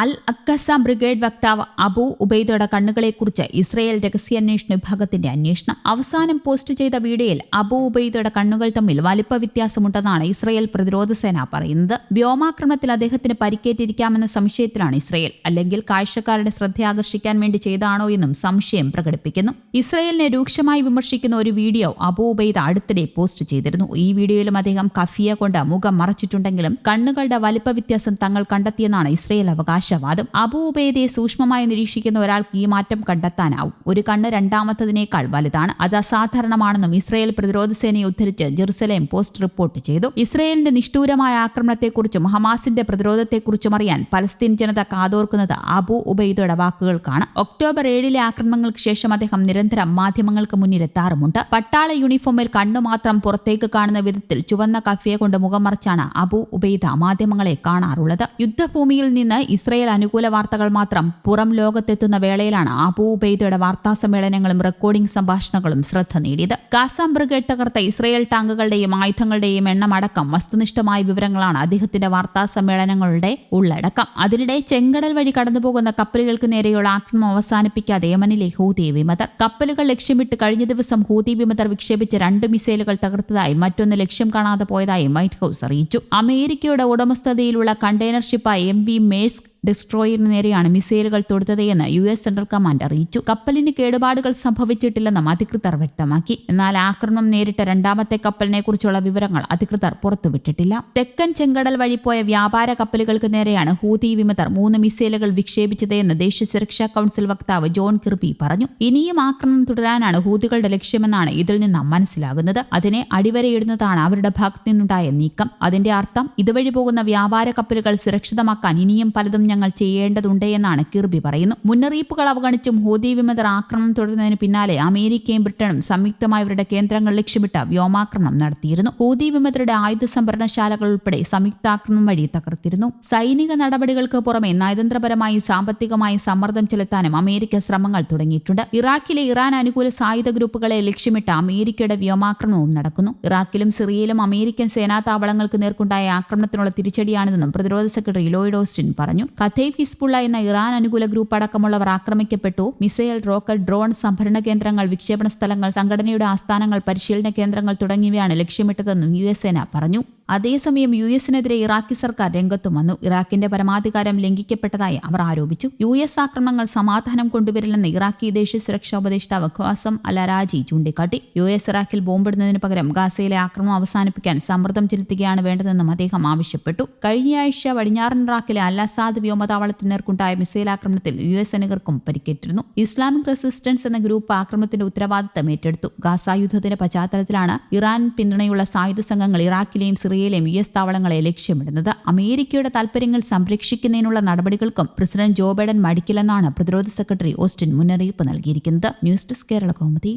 അൽ അക്കസ brigade വക്താവ് Abu ഉബൈദയുടെ കണ്ണുകളെക്കുറിച്ച് Israel രഹസ്യാന്വേഷണ വിഭാഗത്തിന്റെ അന്വേഷണം അവസാനം പോസ്റ്റ് ചെയ്ത വീഡിയോയിൽ അബു ഉബൈദയുടെ കണ്ണുകൾ തമ്മിൽ വലിപ്പ വ്യത്യാസമുണ്ടെന്നാണ് ഇസ്രയേൽ പ്രതിരോധ സേന പറയുന്നത്. വ്യോമാക്രമണത്തിൽ അദ്ദേഹത്തിന് പരിക്കേറ്റിരിക്കാമെന്ന സംശയത്തിലാണ് ഇസ്രയേൽ. അല്ലെങ്കിൽ കാഴ്ചക്കാരുടെ ശ്രദ്ധയാകർഷിക്കാൻ വേണ്ടി ചെയ്താണോ എന്നും സംശയം പ്രകടിപ്പിക്കുന്നു. ഇസ്രയേലിനെ രൂക്ഷമായി വിമർശിക്കുന്ന ഒരു വീഡിയോ അബു ഉബൈദ അടുത്തിടെ പോസ്റ്റ് ചെയ്തിരുന്നു. ഈ വീഡിയോയിലും അദ്ദേഹം കഫിയ കൊണ്ട് മുഖം മറച്ചിട്ടുണ്ടെങ്കിലും കണ്ണുകളുടെ വലിപ്പ വ്യത്യാസം തങ്ങൾ കണ്ടെത്തിയെന്നാണ് ഇസ്രയേൽ അവകാശവാദം അബു ഉബൈദയെ സൂക്ഷ്മമായി നിരീക്ഷിക്കുന്ന ഒരാൾക്ക് ഈ മാറ്റം കണ്ടെത്താനാവും. ഒരു കണ്ണ് രണ്ടാമത്തതിനേക്കാൾ വലുതാണ്. അത് അസാധാരണമാണെന്നും ഇസ്രയേൽ പ്രതിരോധ സേനയെ ഉദ്ധരിച്ച് ജെറുസലേം പോസ്റ്റ് റിപ്പോർട്ട് ചെയ്തു. ഇസ്രയേലിന്റെ നിഷ്ഠൂരമായ ആക്രമണത്തെക്കുറിച്ചും ഹമാസിന്റെ പ്രതിരോധത്തെക്കുറിച്ചും അറിയാൻ പലസ്തീൻ ജനത കാതോർക്കുന്നത് അബു ഉബൈദയുടെ വാക്കുകൾക്കാണ്. ഒക്ടോബർ ഏഴിലെ ആക്രമണങ്ങൾക്ക് ശേഷം അദ്ദേഹം നിരന്തരം മാധ്യമങ്ങൾക്ക് മുന്നിലെത്താറുമുണ്ട്. പട്ടാള യൂണിഫോമിൽ കണ്ണു മാത്രം പുറത്തേക്ക് കാണുന്ന വിധത്തിൽ ചുവന്ന കഫിയെ കൊണ്ട് മുഖം മറച്ചാണ് അബു ഉബൈദ മാധ്യമങ്ങളെ കാണാറുള്ളത്. യുദ്ധഭൂമിയിൽ നിന്ന് ഇസ്രയേൽ അനുകൂല വാർത്തകൾ മാത്രം പുറം ലോകത്തെത്തുന്ന വേളയിലാണ് അബു വാർത്താ സമ്മേളനങ്ങളും റെക്കോർഡിംഗ് സംഭാഷണങ്ങളും ശ്രദ്ധ നേടിയത്. കാസാം ബ്രിഗേഡ് തകർത്ത ഇസ്രയേൽ ടാങ്കുകളുടെയും ആയുധങ്ങളുടെയും എണ്ണമടക്കം വസ്തുനിഷ്ഠമായ വിവരങ്ങളാണ് അദ്ദേഹത്തിന്റെ വാർത്താ സമ്മേളനങ്ങളുടെ ഉള്ളടക്കം. അതിനിടെ ചെങ്കടൽ വഴി കടന്നുപോകുന്ന കപ്പലുകൾക്ക് നേരെയുള്ള ആക്രമം അവസാനിപ്പിക്കാതെ യമനിലെ ഹൂതി വിമതർ. കപ്പലുകൾ ലക്ഷ്യമിട്ട് കഴിഞ്ഞ ദിവസം ഹൂതി വിമതർ വിക്ഷേപിച്ച രണ്ട് മിസൈലുകൾ തകർത്തതായി മറ്റൊന്ന് ലക്ഷ്യം കാണാതെ പോയതായും വൈറ്റ് ഹൌസ് അറിയിച്ചു. അമേരിക്കയുടെ ഉടമസ്ഥതയിലുള്ള കണ്ടെയ്നർ ഷിപ്പായ എം വി മേഴ്സ്ക് ഡിസ്ട്രോയറിന് നേരെയാണ് മിസൈലുകൾ തൊടുത്തതെന്ന് യു എസ് സെൻട്രൽ കമാൻഡ് അറിയിച്ചു. കപ്പലിന് കേടുപാടുകൾ സംഭവിച്ചിട്ടില്ലെന്നും അധികൃതർ വ്യക്തമാക്കി. എന്നാൽ ആക്രമണം നേരിട്ട രണ്ടാമത്തെ കപ്പലിനെ കുറിച്ചുള്ള വിവരങ്ങൾ അധികൃതർ പുറത്തുവിട്ടിട്ടില്ല. തെക്കൻ ചെങ്കടൽ വഴി പോയ വ്യാപാര കപ്പലുകൾക്ക് നേരെയാണ് ഹൂതി വിമതർ മൂന്ന് മിസൈലുകൾ വിക്ഷേപിച്ചതെന്ന് ദേശീയ സുരക്ഷാ കൌൺസിൽ വക്താവ് ജോൺ കിർബി പറഞ്ഞു. ഇനിയും ആക്രമണം തുടരാനാണ് ഹൂതികളുടെ ലക്ഷ്യമെന്നാണ് ഇതിൽ നിന്ന് മനസ്സിലാകുന്നത്. അതിനെ അടിവരയിടുന്നതാണ് അവരുടെ ഭാഗത്തു നിന്നുണ്ടായ നീക്കം. അതിന്റെ അർത്ഥം ഇതുവഴി പോകുന്ന വ്യാപാര കപ്പലുകൾ സുരക്ഷിതമാക്കാൻ ഇനിയും പലതും ഞങ്ങൾ ചെയ്യേണ്ടതുണ്ട് എന്നാണ് കിർബി പറയുന്നു. മുന്നറിയിപ്പുകൾ അവഗണിച്ചും ഹൂതി വിമതർ ആക്രമണം തുടരുന്നതിന് പിന്നാലെ അമേരിക്കയും ബ്രിട്ടനും സംയുക്തമായി അവരുടെ കേന്ദ്രങ്ങൾ ലക്ഷ്യമിട്ട് വ്യോമാക്രമണം നടത്തിയിരുന്നു. ഹൂതി വിമതരുടെ ആയുധ സംഭരണശാലകൾ ഉൾപ്പെടെ സംയുക്താക്രമണം വഴി തകർത്തിരുന്നു. സൈനിക നടപടികൾക്ക് പുറമെ നയതന്ത്രപരമായി സാമ്പത്തികമായി സമ്മർദ്ദം ചെലുത്താനും അമേരിക്ക ശ്രമങ്ങൾ തുടങ്ങിയിട്ടുണ്ട്. ഇറാഖിലെ ഇറാൻ അനുകൂല സായുധ ഗ്രൂപ്പുകളെ ലക്ഷ്യമിട്ട് അമേരിക്കയുടെ വ്യോമാക്രമണവും നടക്കുന്നു. ഇറാഖിലും സിറിയയിലും അമേരിക്കൻ സേനാ താവളങ്ങൾക്ക് നേർക്കുണ്ടായ ആക്രമണത്തിനുള്ള തിരിച്ചടിയാണിതെന്നും പ്രതിരോധ സെക്രട്ടറി ലോയിഡ് ഓസ്റ്റിൻ പറഞ്ഞു. ഖത്തൈഫ് ഹിസ്ബുള്ള എന്ന ഇറാൻ അനുകൂല ഗ്രൂപ്പ് അടക്കമുള്ളവർ ആക്രമിക്കപ്പെട്ടു. മിസൈൽ റോക്കറ്റ് ഡ്രോൺ സംഭരണ കേന്ദ്രങ്ങൾ വിക്ഷേപണ സ്ഥലങ്ങൾ സംഘടനയുടെ ആസ്ഥാനങ്ങൾ പരിശീലന കേന്ദ്രങ്ങൾ തുടങ്ങിയവയാണ് ലക്ഷ്യമിട്ടതെന്നും യു എസ് സേന പറഞ്ഞു. അതേസമയം യു എസിനെതിരെ ഇറാഖി സർക്കാർ രംഗത്തും വന്നു. ഇറാഖിന്റെ പരമാധികാരം ലംഘിക്കപ്പെട്ടതായി അവർ ആരോപിച്ചു. യു എസ് ആക്രമണങ്ങൾ സമാധാനം കൊണ്ടുവരില്ലെന്ന് ഇറാഖി ദേശീയ സുരക്ഷാ ഉപദേഷ്ടാവ് ഖ്വാസം അലരാജി ചൂണ്ടിക്കാട്ടി. യു എസ് ഇറാഖിൽ ബോംബിടുന്നതിന് പകരം ഗാസയിലെ ആക്രമണം അവസാനിപ്പിക്കാൻ സമ്മർദ്ദം ചെലുത്തുകയാണ് വേണ്ടതെന്നും അദ്ദേഹം ആവശ്യപ്പെട്ടു. കഴിഞ്ഞയാഴ്ച പടിഞ്ഞാറൻ ഇറാഖിലെ അല്ലാസാദ് വ്യോമതാവളത്തിന് നേർക്കുണ്ടായ മിസൈൽ ആക്രമണത്തിൽ യു എസ് സൈനികർക്കും പരിക്കേറ്റിരുന്നു. ഇസ്ലാമിക് റെസിസ്റ്റൻസ് എന്ന ഗ്രൂപ്പ് ആക്രമണത്തിന്റെ ഉത്തരവാദിത്തം ഏറ്റെടുത്തു. ഗാസ യുദ്ധത്തിന്റെ പശ്ചാത്തലത്തിലാണ് ഇറാൻ പിന്തുണയുള്ള സായുധ സംഘങ്ങൾ ഇറാഖിലെയും സിറിയയിലെയും യു എസ് താവളങ്ങളെ ലക്ഷ്യമിടുന്നത്. അമേരിക്കയുടെ താൽപര്യങ്ങൾ സംരക്ഷിക്കുന്നതിനുള്ള നടപടികൾക്കും പ്രസിഡന്റ് ജോ ബൈഡൻ മടിക്കില്ലെന്നാണ് പ്രതിരോധ സെക്രട്ടറി ഓസ്റ്റിൻ മുന്നറിയിപ്പ് നൽകിയിരിക്കുന്നത്. News desk Kerala Kaumudi.